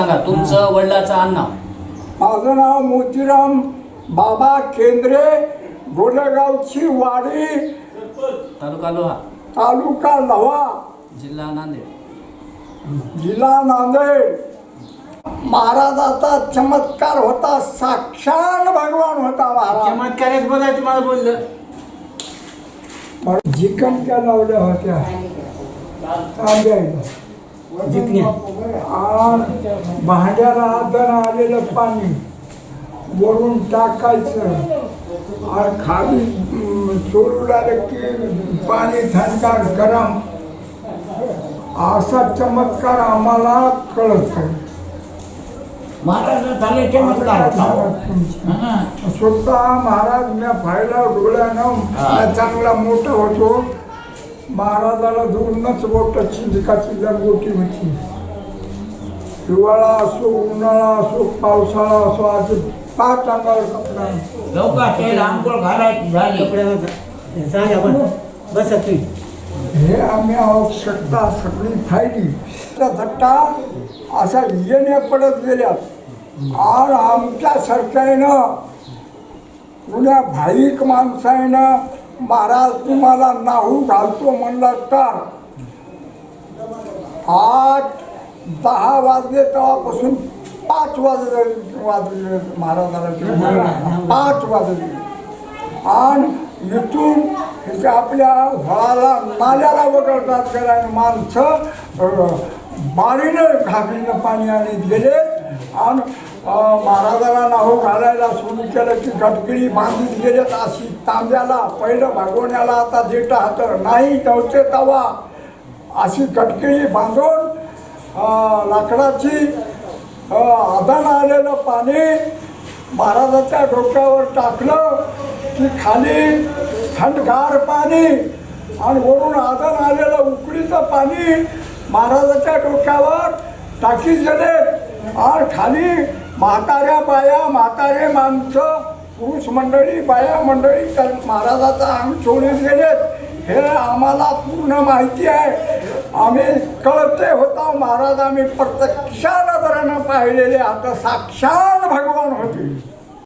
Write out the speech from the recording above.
सांगा तुमचं वडिलाचं आडनाव माझं नाव मोतीराम बाबा केंद्रे गोलेगावची वाडी तालुका लोहा. तालुका लव्हा जिल्हा नांदेड. जिल्हा नांदेड. महाराजाचा चमत्कार होता साक्षात भगवान होता महाराज. चमत्कारच बोलाय तुम्हाला बोललं. जिकमक्या लावल्या होत्या. भांड्याला आदर आलेलं पाणी वरून टाकायचं. आणि खाली चोरून आलं की पाणी थंडगार गरम. असा चमत्कार आम्हाला कळत महाराज झाले चमत्कार हा. स्वतः महाराज मी पाहिला डोळ्यानं. चांगला मोठा होतो. महाराजाला दोनच बोट चिंचकाची लंगोटी होती. हिवाळा असो उन्हाळा असो पावसाळा असो आज पाच अंगावर कपडा. लवकर घालायची झाली. पण बसा हे आम्ही आवश्यकता सगळी फायली त्या थट्टा अशा येण्या पडत गेल्यात आणि आमच्या सरकारनं पुण्या भाईक माणसानं महाराज तुम्हाला नाहू घालतो म्हणलं तर. आठ दहा वाजले तेव्हापासून पाच वाजले वाजले महाराजाला. पाच वाजले. आणि इथून इथे आपल्या व्हाळाला नाल्याला वगळतात करायला माणसं बारीनं घागरीनं पाणी आणत गेले. आणि महाराजाला नाहो घालायला सुरू केलं की गटगिरी बांधून गेलेत अशी तांब्याला पहिलं भागवण्याला आता देत हात नाही नव्हते तवा. अशी गटकिळी बांधून लाकडाची आदान आलेलं पाणी महाराजाच्या डोक्यावर टाकलं की खाली थंडगार पाणी आणि वरून आदान आलेलं उकडीचं पाणी महाराजाच्या डोक्यावर टाकी गेले आणि खाली म्हाताऱ्या बाया म्हातारे माणसं पुरुष मंडळी बाया मंडळी तर महाराजाचा अंग सोडून गेलेत. हे आम्हाला पूर्ण माहिती आहे. आम्ही कळते होता महाराज आम्ही प्रत्यक्षानजरानं पाहिलेले आता साक्षात भगवान होते.